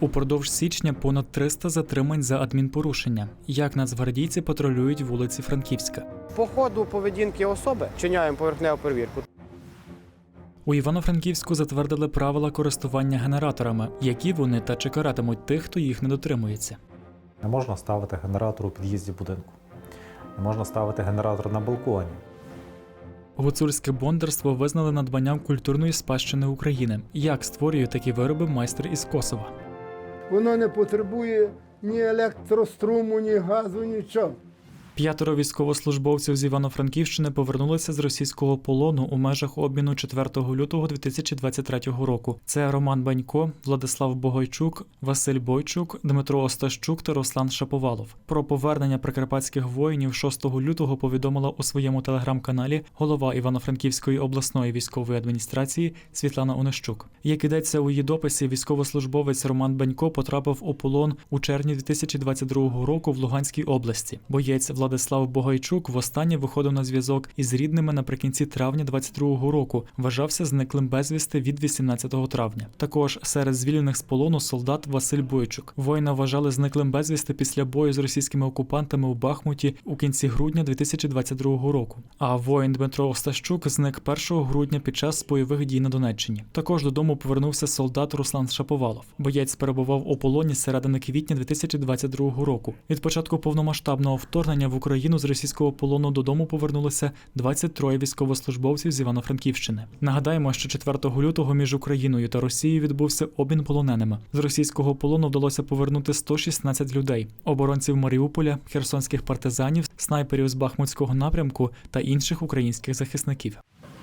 Упродовж січня понад 300 затримань за адмінпорушення. Як нацгвардійці патрулюють вулиці Франківська. По ходу поведінки особи чиняємо поверхневу перевірку. У Івано-Франківську затвердили правила користування генераторами, які вони та чи каратимуть тих, хто їх не дотримується. Не можна ставити генератор у під'їзді будинку. Не можна ставити генератор на балконі. Гуцульське бондарство визнали надбанням культурної спадщини України. Як створює такі вироби майстер із Косова? Воно не потребує ні електроструму, ні газу, нічого. П'ятеро військовослужбовців з Івано-Франківщини повернулися з російського полону у межах обміну 4 лютого 2023 року. Це Роман Банько, Владислав Богойчук, Василь Бойчук, Дмитро Остащук та Руслан Шаповалов. Про повернення прикарпатських воїнів 6 лютого повідомила у своєму телеграм-каналі голова Івано-Франківської обласної військової адміністрації Світлана Онищук. Як ідеться у її дописі, військовослужбовець Роман Банько потрапив у полон у червні 2022 року в Луганській області. Боєць Владислав Богайчук востаннє виходив на зв'язок із рідними наприкінці травня 22 року. Вважався зниклим безвісти від 18 травня. Також серед звільнених з полону солдат Василь Бойчук. Воїна вважали зниклим безвісти після бою з російськими окупантами у Бахмуті у кінці грудня 2022 року. А воїн Дмитро Остащук зник 1 грудня під час бойових дій на Донеччині. Також додому повернувся солдат Руслан Шаповалов. Боєць перебував у полоні середини квітня 2022 року. Від початку повномасштабного вторгнення в Україну з російського полону додому повернулися 23 військовослужбовців з Івано-Франківщини. Нагадаємо, що 4 лютого між Україною та Росією відбувся обмін полоненими. З російського полону вдалося повернути 116 людей: оборонців Маріуполя, херсонських партизанів, снайперів з Бахмутського напрямку та інших українських захисників.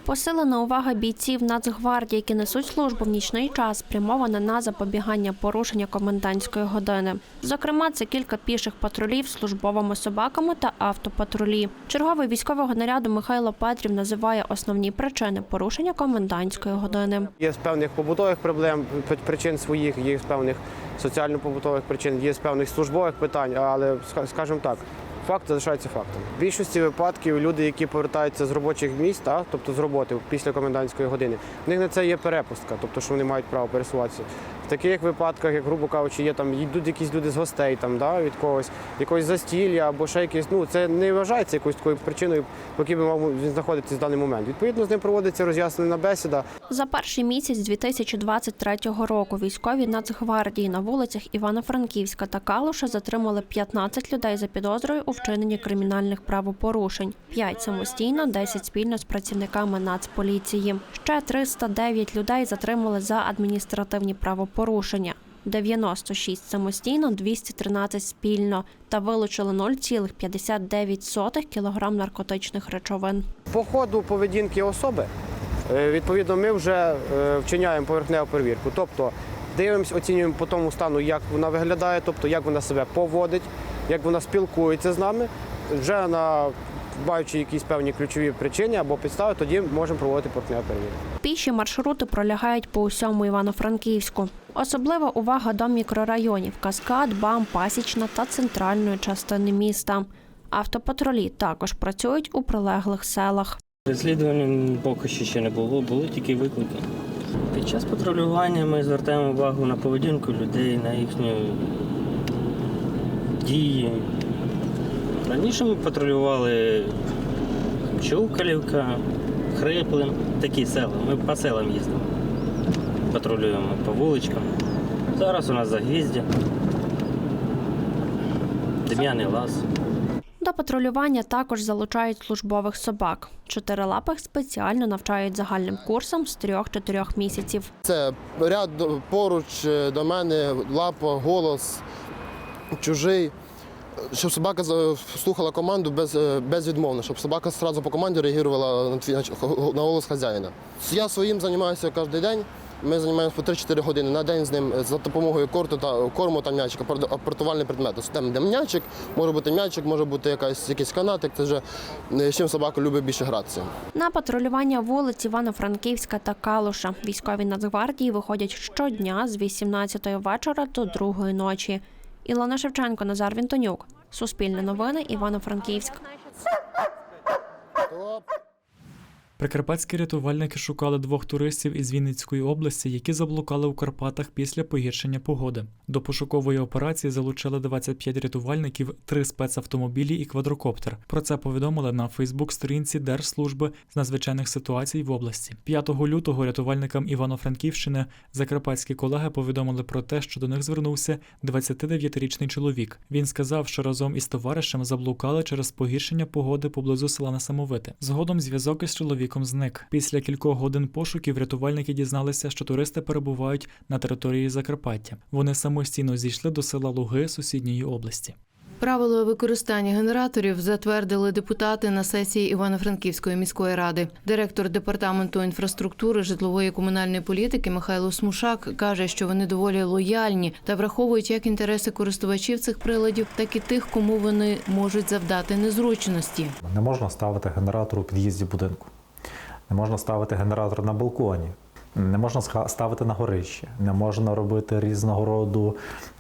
Посилена увага бійців Нацгвардії, які несуть службу в нічний час, спрямована на запобігання порушення комендантської години. Зокрема, це кілька піших патрулів службовими собаками та автопатрулі. Черговий військового наряду Михайло Петрів називає основні причини порушення комендантської години. Є з певних побутових проблем, причин своїх, є з певних соціально-побутових причин, є з певних службових питань, але ска- скажімо так. Факт залишається фактом. В більшості випадків люди, які повертаються з робочих місць, та, тобто з роботи після комендантської години, в них на це є перепустка, тобто що вони мають право пересуватися. В таких випадках, як грубо кажучи, є там йдуть якісь люди з гостей, там да, від когось, якогось застілля або ще якесь. Ну це не вважається якоюсь такою причиною, по якій би мав він знаходитися в даний момент. Відповідно, з ним проводиться роз'яснена бесіда. За перший місяць 2023 року військові Нацгвардії на вулицях Івано-Франківська та Калуша затримали 15 людей за підозрою у вчиненні кримінальних правопорушень. 5 самостійно, 10 спільно з працівниками Нацполіції. Ще 309 людей затримали за адміністративні правопорушення. 96 самостійно, 213 спільно та вилучили 0,59 кг наркотичних речовин. По ходу поведінки особи, е, відповідно, ми вже е, вчиняємо поверхневу перевірку. Тобто дивимося, оцінюємо по тому стану, як вона виглядає, тобто як вона себе поводить, як вона спілкується з нами. Вже на бачачи якісь певні ключові причини або підстави, тоді можемо проводити поверхневу перевірку. Піші маршрути пролягають по усьому Івано-Франківську. Особлива увага до мікрорайонів Каскад, Бам, Пасічна та центральної частини міста. Автопатрулі також працюють у прилеглих селах. Розслідування поки що ще не було, були тільки виклики. Під час патрулювання ми звертаємо увагу на поведінку людей, на їхні дії. Раніше ми патрулювали Чукалівка, Хриплин, такі села. Ми по селам їздимо. Патрулюємо по вуличкам. Зараз у нас загвіздя, Дем'яний лаз. До патрулювання також залучають службових собак. Чотирилапих спеціально навчають загальним курсом з 3-4 місяців. Це ряд поруч е, до мене, лапа, голос, чужий. Щоб собака за- слухала команду без, е, безвідмовно, щоб собака одразу по команді реагувала на, твій- на голос хазяїна. Я своїм займаюся кожен день. Ми займаємося по 3-4 години на день з ним за допомогою корту та корму та м'ячика, апор- апортувальний предмет. Там, де м'ячик, може бути м'ячик, може бути якась, якийсь канатик. Це вже е, з чим собака любить більше гратися. На патрулювання вулиць Івано-Франківська та Калуша військові Нацгвардії виходять щодня з 18 вечора до 2 ночі. Ілона Шевченко, Назар Вінтонюк. Суспільне новини, Івано-Франківськ. Прикарпатські рятувальники шукали двох туристів із Вінницької області, які заблукали у Карпатах після погіршення погоди. До пошукової операції залучили 25 рятувальників, три спецавтомобілі і квадрокоптер. Про це повідомили на Фейсбук-сторінці Держслужби з надзвичайних ситуацій в області. 5 лютого рятувальникам Івано-Франківщини закарпатські колеги повідомили про те, що до них звернувся 29-річний чоловік. Він сказав, що разом із товаришем заблукали через погіршення погоди поблизу села Несамовите. Згодом зв'язок із чоловіком зник. Після кількох годин пошуків рятувальники дізналися, що туристи перебувають на території Закарпаття. Вони самостійно зійшли до села Луги сусідньої області. Правила використання генераторів затвердили депутати на сесії Івано-Франківської міської ради. Директор департаменту інфраструктури житлової і комунальної політики Михайло Смушак каже, що вони доволі лояльні та враховують як інтереси користувачів цих приладів, так і тих, кому вони можуть завдати незручності. Не можна ставити генератор у під'їзді будинку, не можна ставити генератор на балконі, не можна ставити на горищі, не можна робити різного роду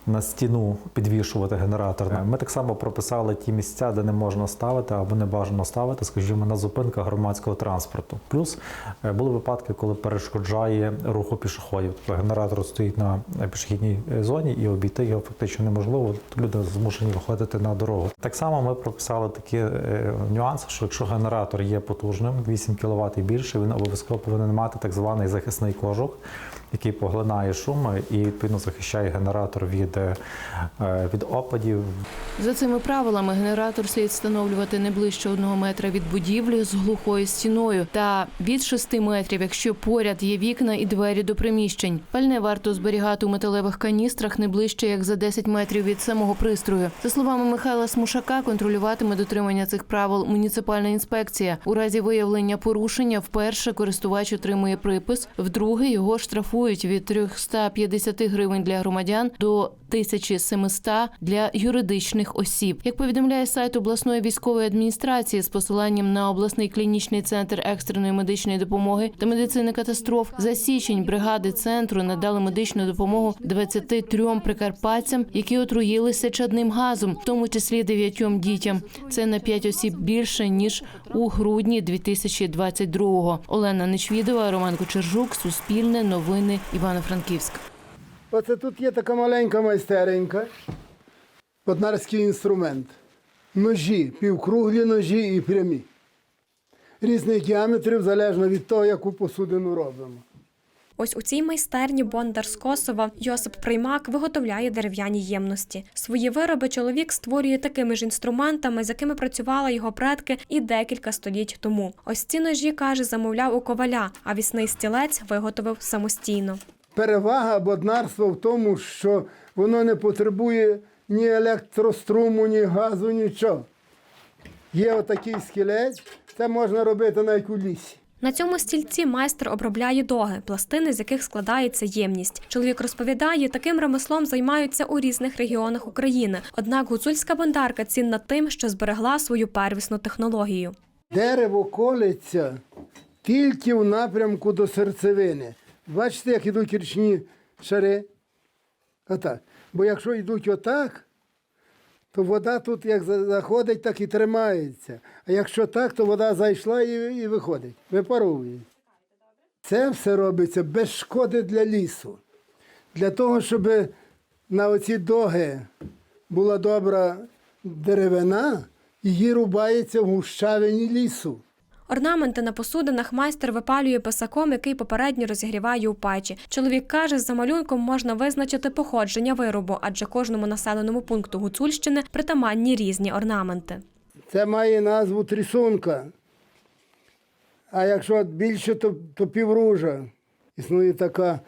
на стіну підвішувати генератор. Ми так само прописали ті місця, де не можна ставити або не бажано ставити, скажімо, на зупинках громадського транспорту. Плюс е, були випадки, коли перешкоджає руху пішоходів. Тобто генератор стоїть на пішохідній е, зоні і обійти його фактично неможливо. Люди змушені виходити на дорогу. Так само ми прописали такі е, нюанси, що якщо генератор є потужним, 8 кВт і більше, він обов'язково повинен мати так званий захисний кожух, який поглинає шум і відповідно захищає генератор від, е, від опадів, За цими правилами генератор слід встановлювати не ближче одного метра від будівлі з глухою стіною та від 6 метрів, якщо поряд є вікна і двері до приміщень. Пальне варто зберігати у металевих каністрах не ближче як за 10 метрів від самого пристрою. За словами Михайла Смушака, контролюватиме дотримання цих правил муніципальна інспекція. У разі виявлення порушення вперше користувач отримує припис, вдруге його штрафують від 350 гривень для громадян до 1700 для юридичних осіб. Як повідомляє сайт обласної військової адміністрації з посиланням на обласний клінічний центр екстреної медичної допомоги та медицини катастроф, за січень бригади центру надали медичну допомогу 23 прикарпатцям, які отруїлися чадним газом, в тому числі 9 дітям. Це на 5 осіб більше ніж у грудні 2022-го. Олена Нечвідова, Роман Кочержук, Суспільне, Новини, Івано-Франківськ. Оце тут є така маленька майстеренька, поднарський інструмент. Ножі, півкруглі ножі і прямі. Різних діаметрів залежно від того, яку посудину робимо. Ось у цій майстерні Бондар з Косова Йосип Приймак виготовляє дерев'яні ємності. Свої вироби чоловік створює такими ж інструментами, з якими працювали його предки і декілька століть тому. Ось ці ножі каже, замовляв у коваля, а вісний стілець виготовив самостійно. Перевага боднарства в тому, що воно не потребує ні електроструму, ні газу, нічого. Є отакий скелець, це можна робити навіть у лісі. На цьому стільці майстер обробляє доги, пластини, з яких складається ємність. Чоловік розповідає, таким ремеслом займаються у різних регіонах України. Однак гуцульська бондарка цінна тим, що зберегла свою первісну технологію. Дерево колеться тільки в напрямку до серцевини. Бачите, як йдуть річні шари? Отак. Бо якщо йдуть отак, то вода тут як заходить, так і тримається. А якщо так, то вода зайшла і, і виходить, випаровує. Це все робиться без шкоди для лісу. Для того, щоб на оці доги була добра деревина, її рубається в гущавині лісу. Орнаменти на посудинах майстер випалює писаком, який попередньо розігріває у печі. Чоловік каже, за малюнком можна визначити походження виробу, адже кожному населеному пункту Гуцульщини притаманні різні орнаменти. Це має назву трісунка. А якщо більше, то, то півружа. Існує така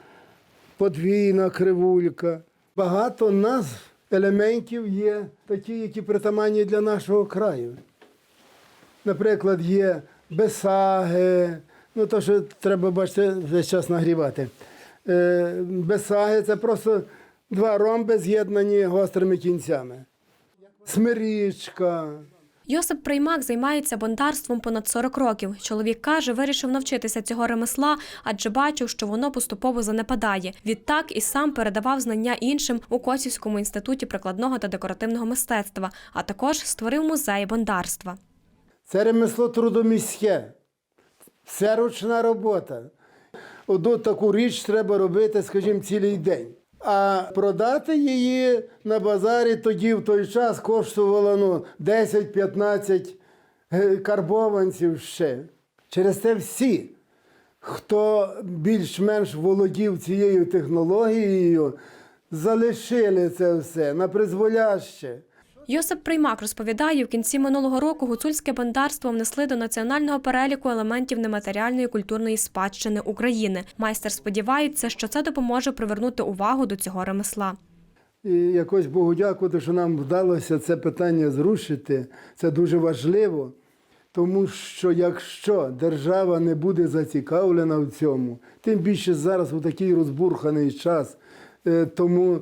подвійна кривулька. Багато назв елементів є такі, які притаманні для нашого краю. Наприклад, є бесаги, ну то, що треба, бачите, весь час нагрівати. Е, бесаги це просто два ромби з'єднані гострими кінцями. Смирічка. Йосип Приймак займається бондарством понад 40 років. Чоловік каже, вирішив навчитися цього ремесла, адже бачив, що воно поступово занепадає. Відтак і сам передавав знання іншим у Косівському інституті прикладного та декоративного мистецтва, а також створив музей бондарства. Це ремесло трудоміське. Все ручна робота. Одну таку річ треба робити, скажімо, цілий день. А продати її на базарі тоді в той час коштувало ну, 10-15 е, карбованців ще. Через це всі, хто більш-менш володів цією технологією, залишили це все на призволяще. Йосип Приймак розповідає, в кінці минулого року гуцульське бандарство внесли до національного переліку елементів нематеріальної культурної спадщини України. Майстер сподівається, що це допоможе привернути увагу до цього ремесла. І якось Богу дякувати, що нам вдалося це питання зрушити. Це дуже важливо, тому що якщо держава не буде зацікавлена в цьому, тим більше зараз у такий розбурханий час, е, тому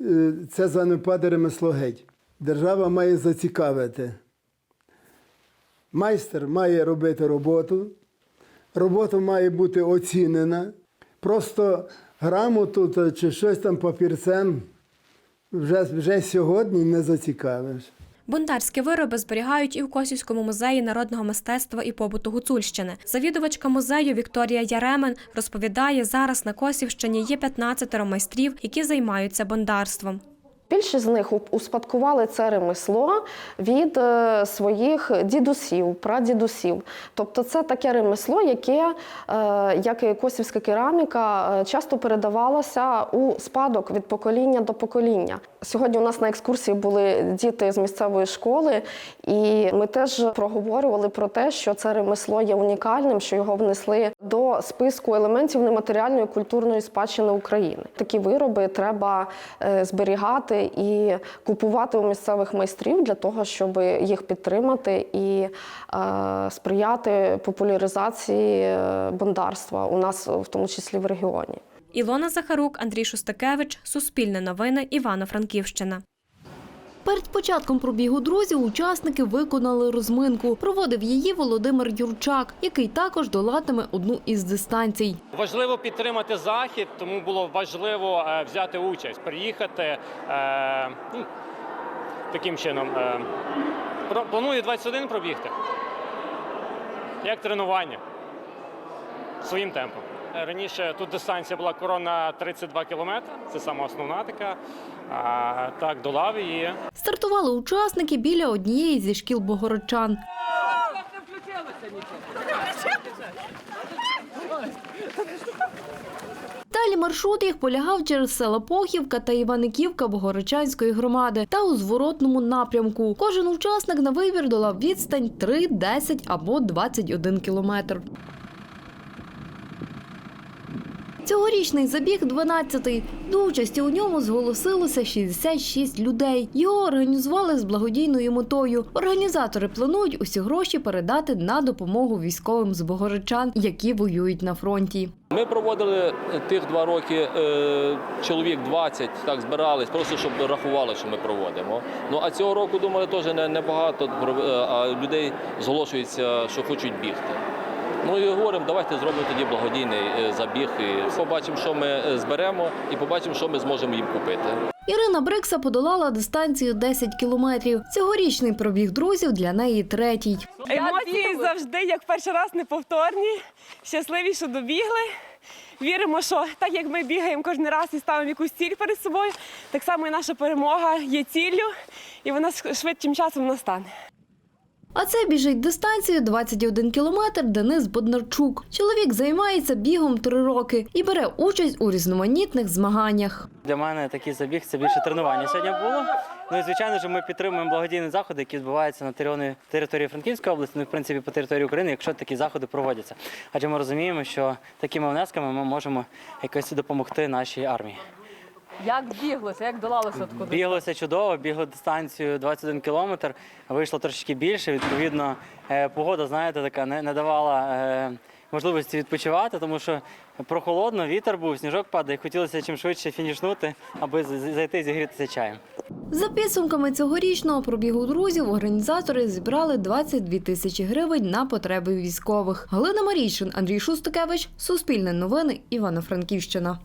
е, це занепаде ремесло геть. Держава має зацікавити. Майстер має робити роботу, робота має бути оцінена. Просто грамоту чи щось там папірцем вже, вже сьогодні не зацікавиш. Бондарські вироби зберігають і в Косівському музеї народного мистецтва і побуту Гуцульщини. Завідувачка музею Вікторія Яремен розповідає, зараз на Косівщині є 15 майстрів, які займаються бондарством. Більшість з них успадкували це ремесло від е, своїх дідусів, прадідусів. Тобто це таке ремесло, яке, е, як і косівська кераміка, е, часто передавалося у спадок від покоління до покоління. Сьогодні у нас на екскурсії були діти з місцевої школи, і ми теж проговорювали про те, що це ремесло є унікальним, що його внесли до списку елементів нематеріальної культурної спадщини України. Такі вироби треба е, зберігати і купувати у місцевих майстрів для того, щоб їх підтримати і е, сприяти популяризації е, бондарства у нас, в тому числі в регіоні. Ілона Захарук, Андрій Шостакевич, Суспільне новини, Івано-Франківщина. Перед початком пробігу друзів учасники виконали розминку. Проводив її Володимир Юрчак, який також долатиме одну із дистанцій. Важливо підтримати захід, тому було важливо е, взяти участь, приїхати е, ну, таким чином. Е, планую 21 пробігти. Як тренування своїм темпом. Раніше тут дистанція була корона 32 кілометри, це сама основна така. А, так, долав її. Стартували учасники біля однієї зі шкіл богородчан. Далі маршрут їх полягав через села Похівка та Іваниківка Богородчанської громади та у зворотному напрямку. Кожен учасник на вибір долав відстань 3, 10 або 21 кілометр. Цьогорічний забіг 12-й. До участі у ньому зголосилося 66 людей. Його організували з благодійною метою. Організатори планують усі гроші передати на допомогу військовим з Богородчан, які воюють на фронті. Ми проводили тих два роки е, чоловік 20, так збирались, просто щоб рахували, що ми проводимо. Ну а цього року думали, теж не, не е, людей зголошується, що хочуть бігти. Ну і говоримо, давайте зробимо тоді благодійний е, забіг. І побачимо, що ми е, зберемо, і побачимо, що ми зможемо їм купити. Ірина Брикса подолала дистанцію 10 кілометрів. Цьогорічний пробіг друзів для неї третій. Емоції завжди, як перший раз, неповторні. Щасливі, що добігли. Віримо, що так як ми бігаємо кожен раз і ставимо якусь ціль перед собою, так само і наша перемога є ціллю, і вона швидшим часом настане. А це біжить дистанцію 21 кілометр Денис Боднарчук. Чоловік займається бігом три роки і бере участь у різноманітних змаганнях. Для мене такий забіг це більше тренування сьогодні було. Ну і звичайно ж, ми підтримуємо благодійні заходи, які відбуваються на території- Франківської області, ну в принципі по території України, якщо такі заходи проводяться. Адже ми розуміємо, що такими внесками ми можемо якось допомогти нашій армії. Як біглося, як долалося таку Біглося чудово, бігли дистанцію 21 кілометр, вийшло трошки більше. Відповідно, е, погода, знаєте, така не, не давала е, можливості відпочивати, тому що прохолодно, вітер був, сніжок падає, хотілося чим швидше фінішнути, аби зайти зігрітися чаєм. За підсумками цьогорічного пробігу друзів організатори зібрали 22 тисячі гривень на потреби військових. Галина Марійшин, Андрій Шустикевич, Суспільне новини, Івано-Франківщина.